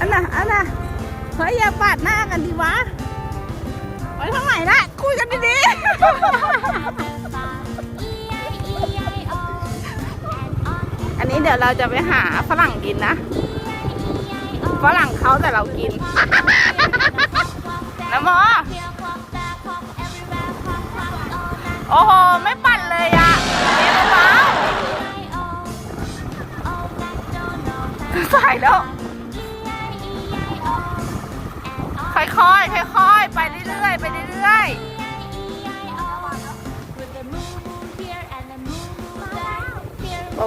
อันน่ะอันน่ะเฮ้ยอย่าปาดหน้ากันดิวะไปทางไหนนะคุยกันดีๆ อันนี้เดี๋ยวเราจะไปหาฝรั่งกินนะ ฝรั่งเขาแต่เรากินนะโมโอ้โห ไม่ปั่นเลยอะเอ็มว้าวสายแล้ว ค่อยๆ ค่อยๆ ไปเรื่อยๆ ไปเรื่อยๆ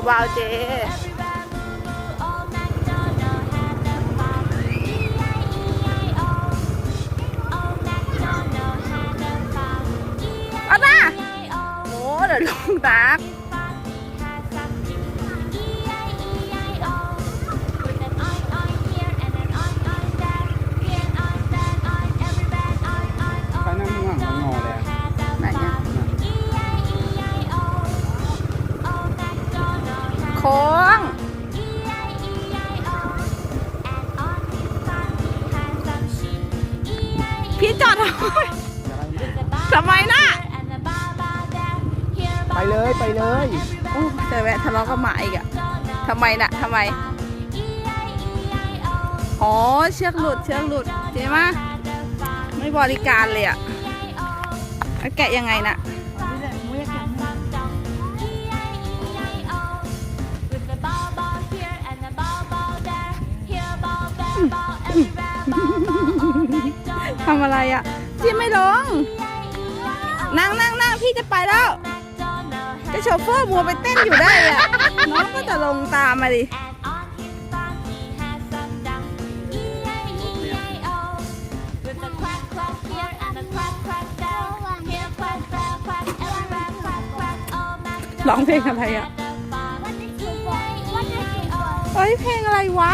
เบาๆเจเอาหน้าโอ้เดี๋ยวลงตัก ไมนะทำไมอ๋อ เชือกหลุด เชือกหลุด เจ๊มาไม่บริการเลยอะแล้วแกะยังไงน่ะทำอะไรอะพี่ไม่ลง นั่งนั่งนั่งพี่จะไปแล้วก็ โชเฟอร์มัวไปเต้นอยู่ได้อะน้องก็จะลงตามมาดิ ร้องเพลงอะไรอะเอ้ยเพลงอะไรวะ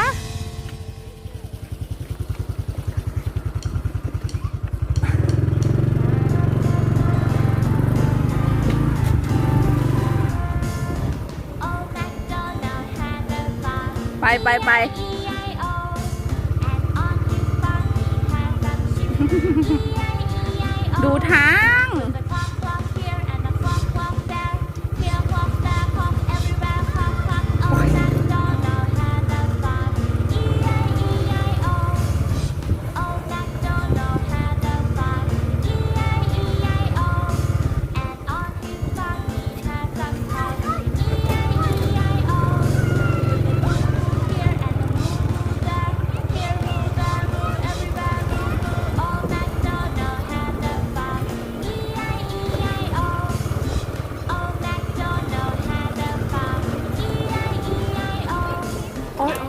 ไปไปไปดูทา ง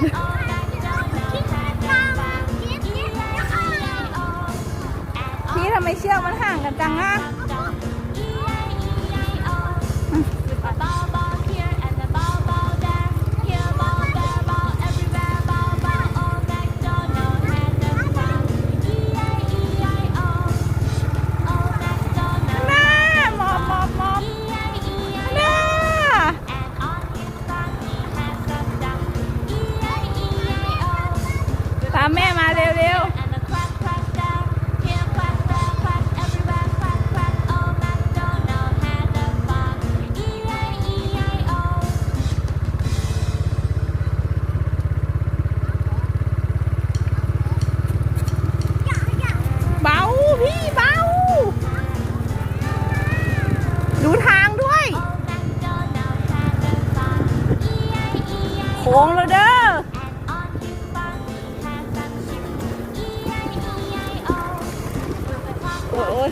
พี่ทำไมเชือกมันห่างกันจังอะ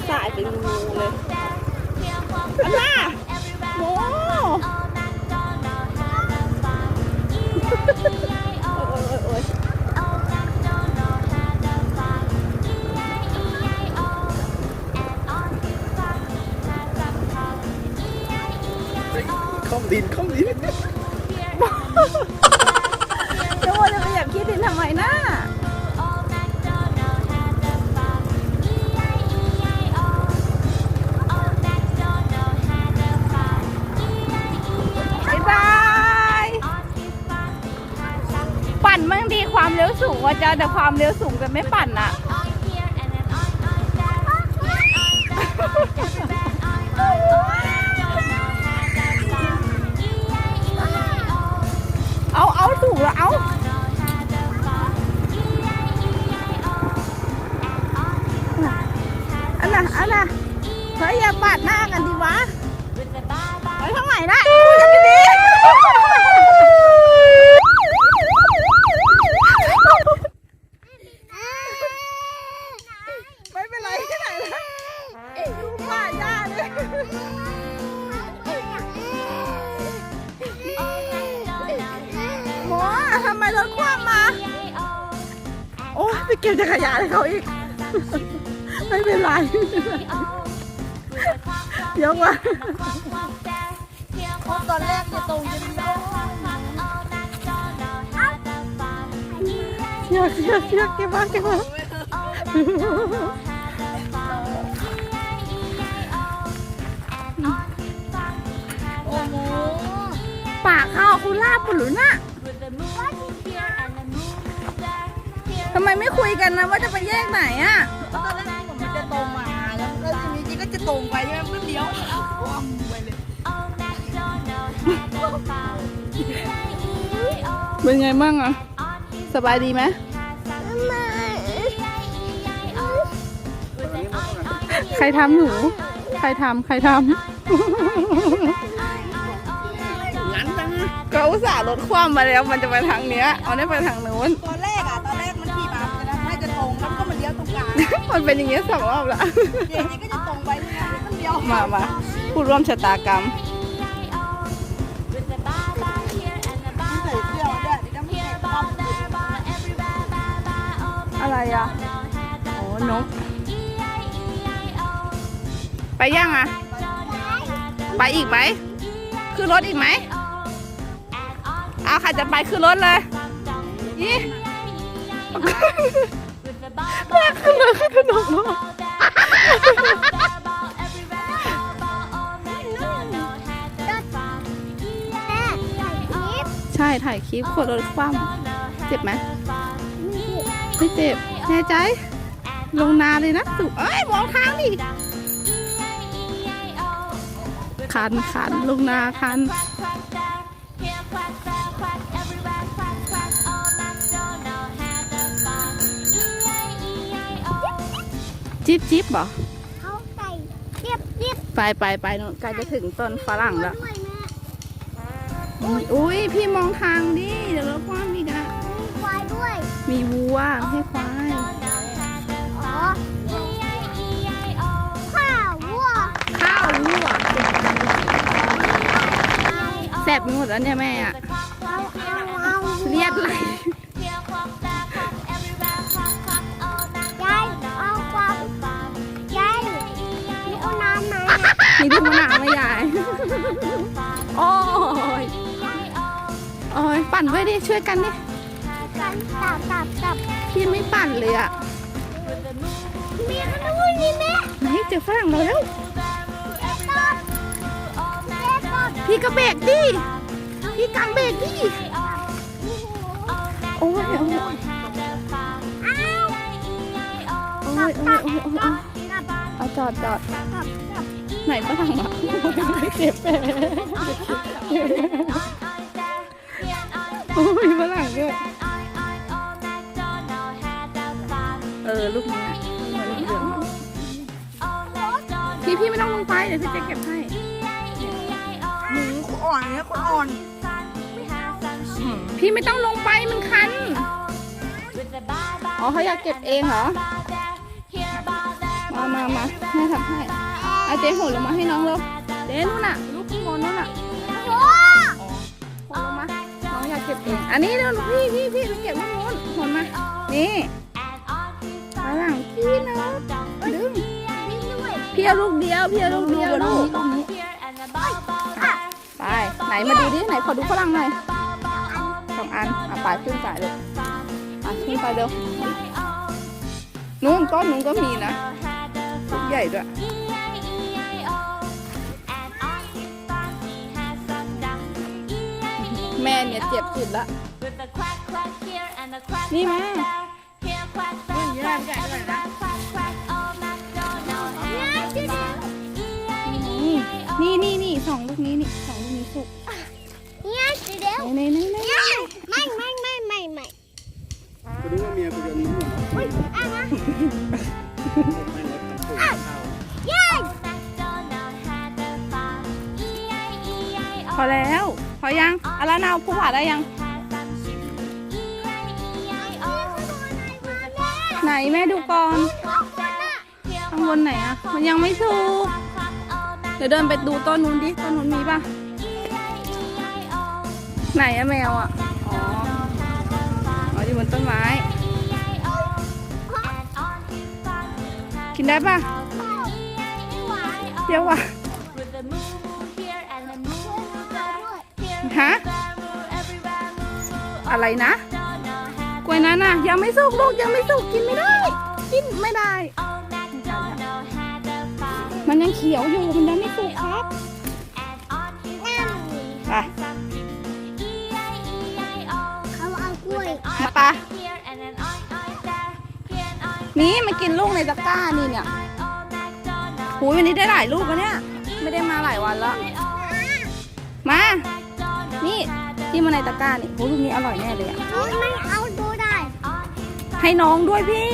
สายเป็นงูเลย แต่ความเร็วสูงแต่ไม่ปั่นอะเอาเอาสูงแล้วเอาอันน่ะอันน่ะเฮ้ยอย่าปาดหน้ากันดิวะไปทางไหนนะคุยกันดี ก็บจักรยานให้เขาอีก ไม่เป็นไรยกมาตอนแรกจะตรงจะเชือกเชือกเชือกเก็บมาเก็บมาโอ้โหปากเข้าคุณลาบปุหรือน่ะ ทำไมไม่คุยกันนะว่าจะไปแยกไหนอะตอนแรกผมมันจะตรงมาแล้วก็ทีนี้จีก็จะตรงไปใช่ไหมเพื่อเลี้ยวว่ำไปเลยเป็นไงบ้างอะสบายดีไหมใครทำหนู ใครทำใครทำงั้นจังนะก็อุตส่าห์ลดความมาแล้วมันจะไปทางเนี้ย เอาได้ไปทางนู้นตอนแร มันเป็นอย่างเงี้ยสองรอบแล้วเดี๋ยวนี้ก็จะตรงไปใช่ไหมแล้วก็เลี้ยวมามาผู้ร่วมชะตากรรมใส่เสื้อมาด้วยเดี๋ยวจะไม่เห็นความอะไรอะโอ้นก ไปยังอะ ไปอีกไหมขึ้นรถอีกไหมเอาใครจะไปขึ้นรถเลยยี่ แม่ขึ้นเลยขนขนมใช่ถ่ายคลิปขวดรถคว่ำเจ็บไหมไม่เจ็บแน่ใจ ลงนาเลยนะสุเอ้ยมองทางดิคันคันลงนาคัน จิ๊บจิ๊บเหรอเขาใส่เรียบเรียบไปไปไปนู่นใกล้จะถึงต้นฝรั่งแล้ว ด้วยแม่อุ้ยอุ้ยพี่มองทางดิ เดี๋ยวรถคว่ำอีกอะมีควายด้วย มีวัวให้ควาย อ๋อข้าววัวข้าววัวแสบไปหมดแล้วเนี่ยแม่อะเอาเอาเอาเรียดไหล มีที่มะนาวไหมยาย โอ้ยโอ้ยปั่นด้วยดิ ช่วยกันดิ กันตับตับตับพี่ไม่ปั่นเลยอะมีขนมนี่แม่ไหนเจอฝรั่งเราแล้ว ตับแม่ตับพี่ก็เบรกดิ พี่กางเบรกดิ โอ้ยโอ้ยโอ้ยอ้าวโอ้ยโอ้ยโอ้ยโอ้ยตับตับเอาจอดจอด ตับตับ ไหนฝรั่งอะเจ็บแผลโอ้ยฝรั่งด้วยเออลูกนี้ลูกเหลืองพี่พี่ไม่ต้องลงไปเดี๋ยวพี่จะเก็บให้หมูอ่อนเนี่ยคนอ่อน พี่ไม่ต้องลงไปมันคัน อ๋อเขาอยากเก็บเองเหรอ มามามาแม่ทำให้ อาเจ๊หุ่นลงมาให้น้องเร็วเจ๊นู่นน่ะ ลูกขึ้นบนนนู้นอะโอ้โหนลงมา น้องอยากเก็บเอง อันนี้เร็วพี่พี่พี่ไปเก็บนู้นนู้นโหนมา นี่ฝรั่งพี่นะดึงด้วยพี่เอาลูกเดียวพี่เอาลูกเดียวลูกไป ไหนมาดูดิ ไหนขอดูฝรั่งหน่อยสองอันเอาไปขึ้นไปเลยอะขึ้นไปเร็วนู้นต้นนู้นก็มีนะลูกใหญ่ด้วย แม่เนี่ยเจ็บสุดละนี่มานี่นี่นี่สองลูกนี้นี่สองลูกนี้สุกเนี่ยเดี๋ยวไหนไหนไหนไหนไม่ไม่ไม่ไม่ไม่กูนึกว่าเมียกูจะนุ่มอุ้ยอะนะไม่ลดทำปุ๋ยข้าวเย้พอแล้วพ อยังอารานาผู้ผ่าได้ยัง ไหนแม่ดูก่อนข้างบนไหนอะมันยังไม่สุกเดี๋ยวเดินไปดูต้นนู้นดิต้นนู้นมีป่ะ ไหนอะแมวอะอ๋ออ๋ออยู่บนต้นไม้ กินได้ป่ะเปรี้ยวว่ะ ฮะ อะไรนะ กล้วยนั้นน่ะ ยังไม่สุกลูกยังไม่สุกกินไม่ได้ กินไม่ได้ มันยังเขียวอยู่มันยังไม่สุกครับไปเขาเอากล้วยมาปะนี่มากินลูกในตะกร้านี่เนี่ยหูยวันนี้ได้หลายลูกแล้วเนี่ย ไม่ได้มาหลายวันแล้ว ที่มาในตะกร้านี่โหลูกนี้อร่อยแน่เลยอะเอาไม่เอาดูได้ให้น้องด้วยพี่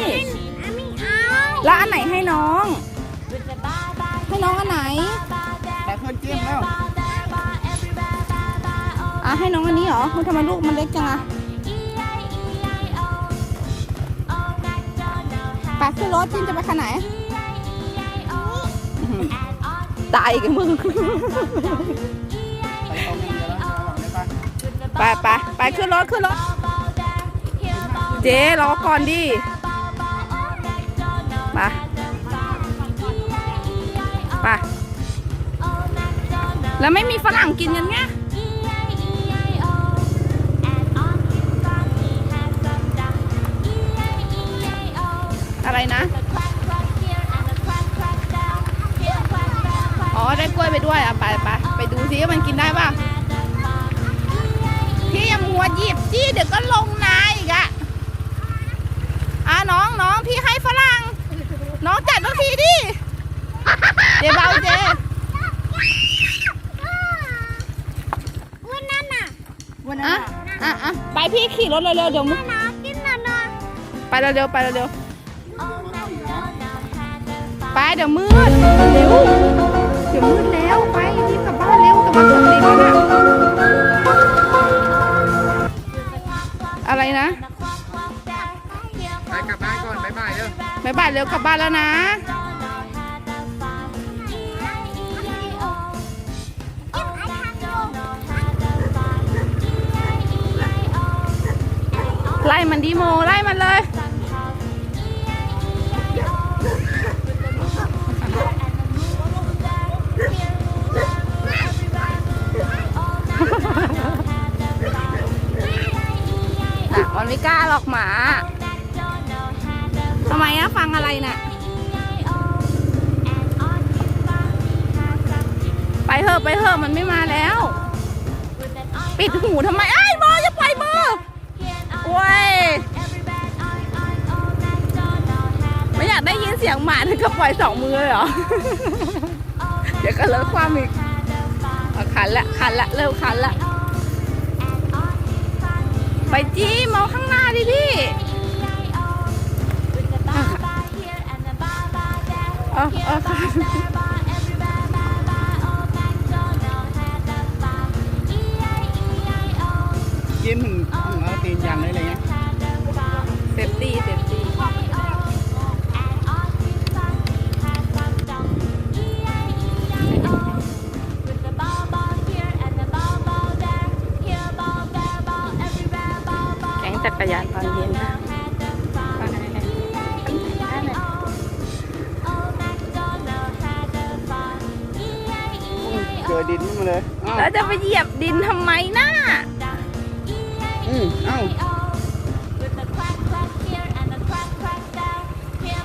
อะไม่เอาแล้วอันไหนให้น้อง ให้น้องอันไหนแต่เพื่อนเกี้ยงแล้วอะให้น้องอันนี้เหรอมันทำไมลูกมันเล็กจังอะไปขึ้นรถจินจะไปคันไหนอื้อหือตายกันมึง ไปไปไปขึ้นรถขึ้นรถ เจ๊รอก่อนดิมาไปแล้วไม่มีฝรั่งกินกันไงอะไรนะ อ๋อ ได้กล้วยไปด้วยอะไปไปไปดูซิว่ามันกินได้ป่ะพี่ยัง วหยิบจี้เดี๋ยวก็ลงนาอีกอะอะน้องน้องพี่ให้ฝรั่ง น้องจัดบางทีดิ เดี๋ยวเบาเจวันนั้นน่ะวันนั้นอะน่ะอะอะไปพี่ขี่รถเร็วๆเดี๋ยวมึงน้ากินน่ะนะไปเร็วๆไปเร็วๆไปเดี๋ยวมืดเร็วเดี๋ยวมืดแล้วไปรีบกลับบ้านเร็วกลับบ้านคนดีแล้วนะ อะไรนะไปกลับบ้านก่อนบ๊ายบายเด้อบ๊ายบายเร็วกลับบ้านแล้วนะ ไล่มันดีโมไล่มันเลย ไม่กล้าหรอกหมาทำไมอะฟังอะไรน่ะ ไปเถอะไปเถอะมันไม่มาแล้ว ปิดหูทำไมไอ้ยมืออย่าปล่อยมือโอ้ยไม่อยากได้ยินเสียงหมาถึงกับปล่อยสองมือเลยเหรอ เดี๋ยวก็เลิกความอีกขันละขันละเร็วขันละ ไปจี้มองข้างหน้าดิพี่เออเออำไมน่ะอืมเอ้า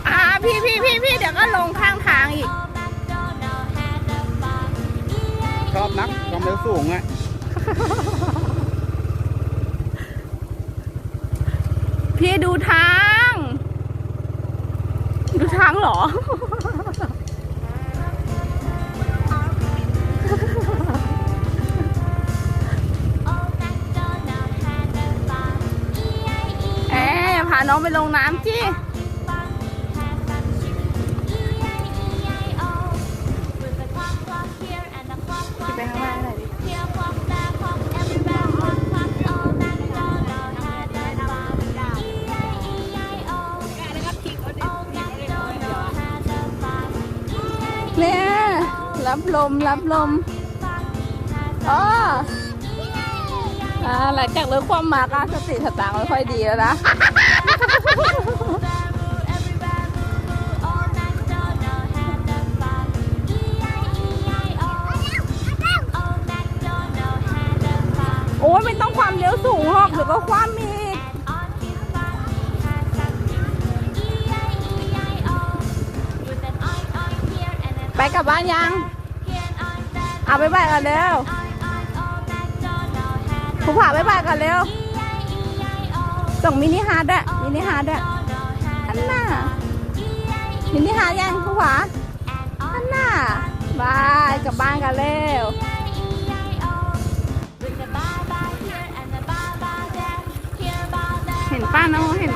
อ่าพี่พี่พี่พี่เดี๋ยวก็ลงข้างทางอีก ชอบนักความเร็วสูงอะพี่ดูทาง ดูทางเหรอ น้องไปลงน้ำจีไปข้างล่างหน่อยเนี่ยรับลม รับลมอ๋อหลังจากเลิกความมาก็สติสตางค์ไม่ค่อยดีแล้วนะ โอ้ยไม่ต้องความเร็วสูงหรอกเดี๋ยวก็ความอีกไปกลับบ้านยังเอาไปบายกันเร็วผู้ผ่าไปบายกันเร็ว ส่งมินิฮาร์ดอะมินิฮาร์ดอะอันน่ะมินิฮาร์ดยังผู้ผ่าอันน่ะบายกลับบ้านกันเร็วเห็นป้าน้องเห็น